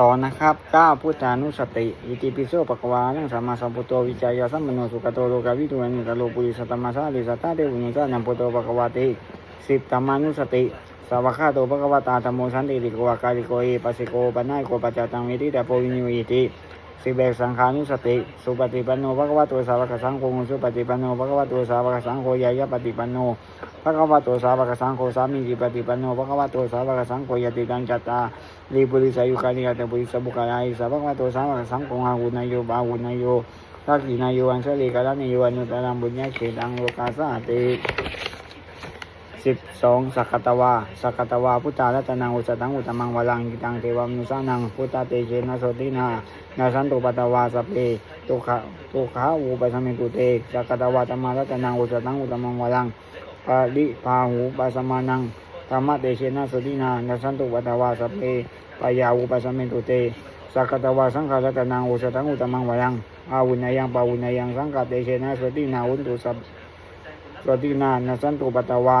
ต่อนะครับก้าพุทธานุสติ อิติปิโสปะกวานังสัมมาสัมพุทโธวิจัยสัมมโนสุขโตโลกาวิทูนิตโลปุริสตตมมาสาลิสัตตาเทวุญุสานัมพุทโธปะกวาติสิบธรรมานุสติสาวกขาโตปะกวาตาธรรมโมสันติริโกวากาลิโกเอปัสสิโกปนายโกปัจจตังวิติแต่โพวิญญูอิติ สิเอกสังขานุสติ สุปฏิปันโนปะกวาโตสาวกสังโฆสุปฏิปันโนปะกวาโตสาวกสังโฆยายะปฏิปันโนพระกวาโตสาวกสังโฆสามีจิปฏิปันโนพระกวาโตสาวกสังโฆยติตังจัตตาลีปุริสายุคานิยตปุริสบุคลายสาวกวาโตสาวกสังโฆอาหุนายโยบาหุนายโยทักขินายโยอันเสลีกาลนิโยอนุตตรังบุญญาเขตังโลกาสาติ สิบสองสักตวาสักตวาพุทธารัตนังอุสตังอุตมังวลังกิตังเทวมนุสานังพุทธาเตเชนะโสตินานาสันตุปัตวาสเพตุขะตุขาอุปสมิตุเตสักตวาธรรมารัตนังอุสตังอุตมังวลังปาลิพาหูปัสมานังธรรมะเตเชนะโสตินานัสันตุวัตวาสเพปายาอุปัสมิตุเตสักตวาสังขารตนังอุสตังอุตมังวยังอาวุนายังปาวุนายังสังฆาเตเชนะโสตินาอุนตุสัพสตินานัสันตุปัตวา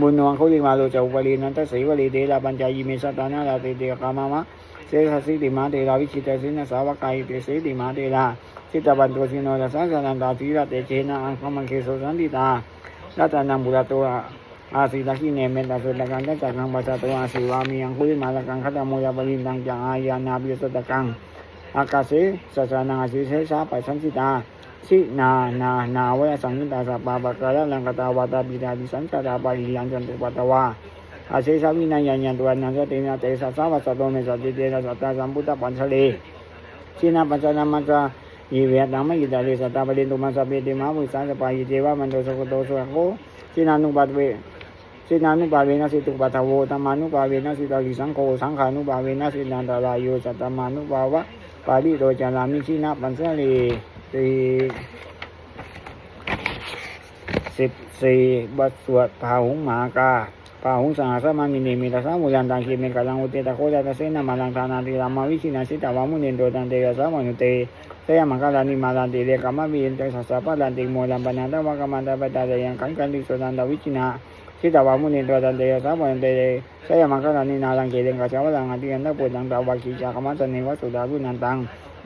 บุญนวงเขาลิมาโลจะอุปรีนันทสีวลีเดลาปัญจายิเมสัตานาลาเตเตกามามะเสสสิติมาเตลาวิชิตสินะสาวกายเตเสติมาเตลาสิตบันโตสิโนทัสสะนันตาทีระเตเชนะอังคมังเคโสสันติตาลัตนังบุรโตอาสิตาคิเนเมตาสุตกังตัจจังปัสสะโตอาสิวามียังคุลิมาลกังคัตโมยาปรินตังจังอายานาบิสตกังอากาเสสัสนังอาสิเสสาปัสสันติตา สินานานาเวสังนิตาสปปะปะกะละลังกตาวาตาปิดาดิสังกตาปะริยังจันตุปตตวาอาเสสาวินัยยันยันตัวนันสตินาเตสัสสะวัสสะโตเมสัตติเตนะสัตตาสัมพุทธปัญชเลชินาปัญจนามัจจายีเวตังมะยิตาเลสัตตาปะเดนตุมัสสะเปติมาวุสังสปายิเจวะมันโตสกุโตสุขโกชินานุปัตเวสินานุปาเวนะสิตุปัตถโวธรรมานุปาเวนะสิตาลิสังโฆสังขานุปาเวนะสินันตรายโยสัตตมานุปาวะปาริโตจารามิชินาปัญชเล ติสิบสี่บทสวดพาหุงหมากาพาหุงสังหาสมามินีมิตาสามุลันตังคีเมกาลังอุเตตะโคจาตเสนามาลังทานาติรามาวิชินาสิตาวามุเนนโดตันเตยสามุนุเตเสยมังคลานิมาลันติเรกามาวินเตสัสสะปะลันติโมลัมปนันตวะกามันตะปะตาเตยังกันกันติโสตันตวิชินาสิตาวามุเนนโดตันเตยะสามุนุเตเสยมังคลานินาลังเกเรงกาชาวลังอติยันตะปุตังตาวาคิจากามันตเนวะสุดารุนันตัง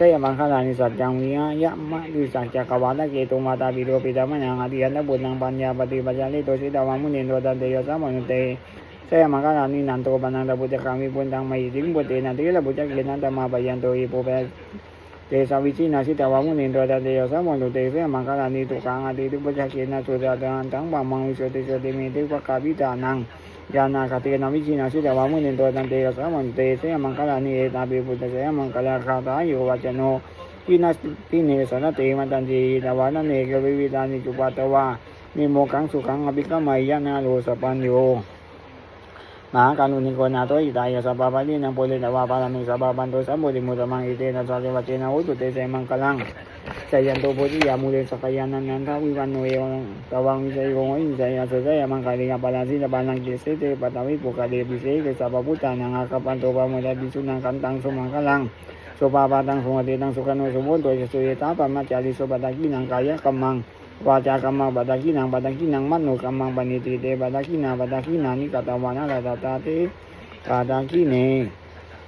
saya mangkala ni sa jang ya ya ma di sa ja kawala ke to mata bi do pi da ma yang adi ana bu nang pan ya ba di ba ja le to si da ma mu ni do da de yo sa ma ni te saya mangkala ni nan to ba nang da bu ja kami pun dang mai ding bu de na de la bu ja ke nan da ma ba yan do i bu ba เตสาวิชินาสิตาวามุนินโดจันเดียวสามุนตุเตเสมังคลานิตุกังอติตุปัจจเกนะสุจาตันตังปัมมังวิสุติสติเมติปะกาบิจานังยานาคตินาวิชินาสิตาวามุนินโดจันเดียวสามุนตุเตเสมังคลานิเอตาบิปุตเสมังคลาคาตาโยวาจโนกินัสติเนสนเตมันตันจีตาวานันเอกวิวิดานิจุปาตวานิโมกังสุขังอภิกขมัยยานาโลสปันโย มหาการุณิโกนาโตอิตายะสัพพะปะลินังโพลิตวาปารามิสัพพะปันโตสัมโพธิมุตมังอิเตนะสัจวัจเจนะอุตุเตเสมังคลังสยันโตโพธิยามูเลสกยานันนันทวิวันโนเอวังตวังวิสัยโกงอินสัยอาสสยมังคาลิยาปาลาสิตปานังเกเสเตปะตวิปุกะเดปิเสเกสัพพุทธานังอาคปันโตปะโมดะปิสุนังกันตังสุมังคลังสุปาปาตังสุมติตังสุขโนสุโมโตยสุเยตาปะมัจจาริสุปะตะกินังกายะกัมมัง วาจากรรมบัดากินังบัดากินังมัโนกรรมบันิติเตบัดากินาบัดากินานิกตาวานะละตาตาเตกาดากิเน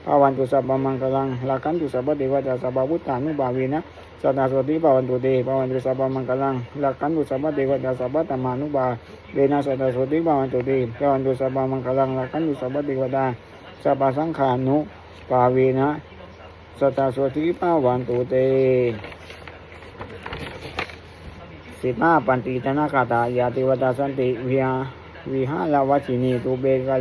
ภาวันตุสัพพมังคลังลักันตุสัพพเทวตาสัพพุทธานุบาวินะสัตตาสติภาวันตุเตภาวันตุสัพพมังคลังลักันตุสัพพเทวตาสัพพธรรมานุบาเวนะสัตตาสติภาวันตุเตภาวันตุสัพพมังคลังลักันตุสัพพเทวตาสัพพสังขานุบาเวนะสัตตาสติภาวันตุเต สิบห้าปันติธนาคาตายาติวดาสันติวิหาวิหารวชินีตูเบกาเล